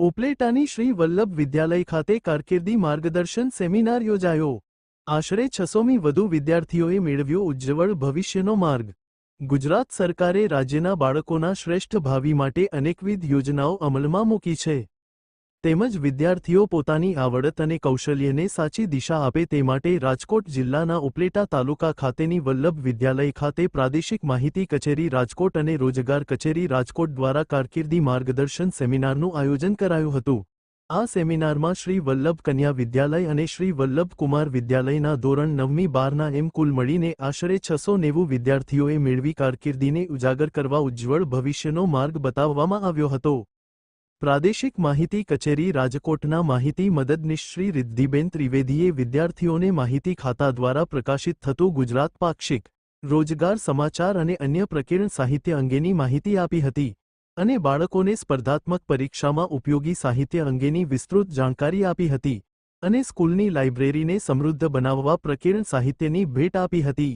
ઉપલેટાની શ્રી વલ્લભ વિદ્યાલય ખાતે કારકિર્દી માર્ગદર્શન સેમિનાર યોજાયો. આશરે છસોમી વધુ વિદ્યાર્થીઓએ મેળવ્યો ઉજ્જવળ ભવિષ્યનો માર્ગ. ગુજરાત સરકારે રાજ્યના બાળકોના શ્રેષ્ઠ ભાવિ માટે અનેકવિધ યોજનાઓ અમલમાં મૂકી છે. તેમજ વિદ્યાર્થીઓ પોતાની આવડત અને કૌશલ્યને સાચી દિશા આપે તે માટે રાજકોટ જિલ્લાના ઉપલેટા તાલુકા ખાતેની વલ્લભ વિદ્યાલય ખાતે પ્રાદેશિક માહિતી કચેરી રાજકોટ અને રોજગાર કચેરી રાજકોટ દ્વારા કારકિર્દી માર્ગદર્શન સેમિનારનું આયોજન કરાયું હતું. આ સેમિનારમાં શ્રી વલ્લભ કન્યા વિદ્યાલય અને શ્રી વલ્લભ કુમાર વિદ્યાલયના ધોરણ નવમી બારના એમ કુલ મળીને આશરે છસો નેવું વિદ્યાર્થીઓએ મેળવી કારકિર્દીને ઉજાગર કરવા ઉજ્જવળ ભવિષ્યનો માર્ગ બતાવવામાં આવ્યો હતો. પ્રાદેશિક માહિતી કચેરી રાજકોટના માહિતી મદદનીશ શ્રી રિદ્ધિબેન ત્રિવેદીએ વિદ્યાર્થીઓને માહિતી ખાતા દ્વારા પ્રકાશિત થતું ગુજરાત પાક્ષિક, રોજગાર સમાચાર અને અન્ય પ્રકીર્ણ સાહિત્ય અંગેની માહિતી આપી હતી અને બાળકોને સ્પર્ધાત્મક પરીક્ષામાં ઉપયોગી સાહિત્ય અંગેની વિસ્તૃત જાણકારી આપી હતી અને સ્કૂલની લાઇબ્રેરીને સમૃદ્ધ બનાવવા પ્રકીર્ણ સાહિત્યની ભેટ આપી હતી.